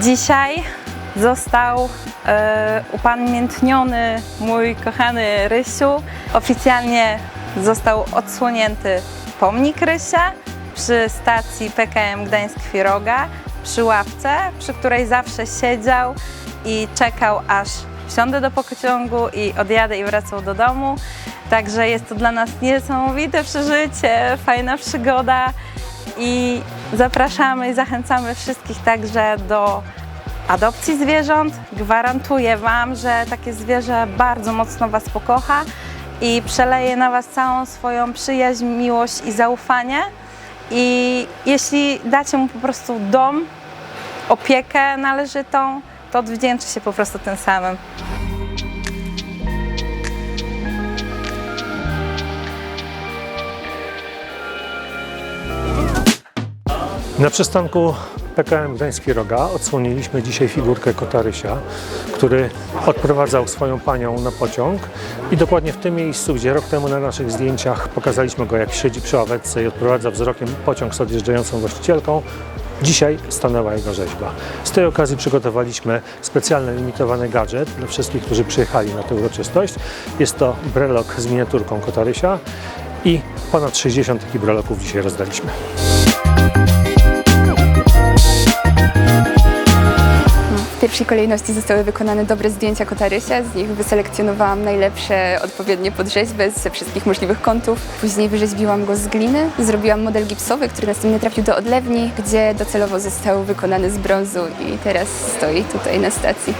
Dzisiaj został e, upamiętniony mój kochany Rysiu. Oficjalnie został odsłonięty pomnik Rysia przy stacji PKM Gdańsk-Chwiroga, przy ławce, przy której zawsze siedział i czekał aż wsiądę do pociągu i odjadę i wracał do domu. Także jest to dla nas niesamowite przeżycie, fajna przygoda i zapraszamy i zachęcamy wszystkich także do adopcji zwierząt. Gwarantuję Wam, że takie zwierzę bardzo mocno Was pokocha i przeleje na Was całą swoją przyjaźń, miłość i zaufanie. I jeśli dacie mu po prostu dom, opiekę należytą, to odwdzięczy się po prostu tym samym. Na przystanku PKM Gdański Roga odsłoniliśmy dzisiaj figurkę Kotarysia, który odprowadzał swoją panią na pociąg i dokładnie w tym miejscu, gdzie rok temu na naszych zdjęciach pokazaliśmy go, jak siedzi przy ławeczce i odprowadza wzrokiem pociąg z odjeżdżającą właścicielką, Dzisiaj stanęła jego rzeźba. Z tej okazji przygotowaliśmy specjalny limitowany gadżet dla wszystkich, którzy przyjechali na tę uroczystość. Jest to brelok z miniaturką Kotarysia i ponad 60 takich breloków dzisiaj rozdaliśmy. Pierwszej kolejności zostały wykonane dobre zdjęcia Kotarysia, z nich wyselekcjonowałam najlepsze odpowiednie pod rzeźbę ze wszystkich możliwych kątów. Później wyrzeźbiłam go z gliny, zrobiłam model gipsowy, który następnie trafił do odlewni, gdzie docelowo został wykonany z brązu i teraz stoi tutaj na stacji.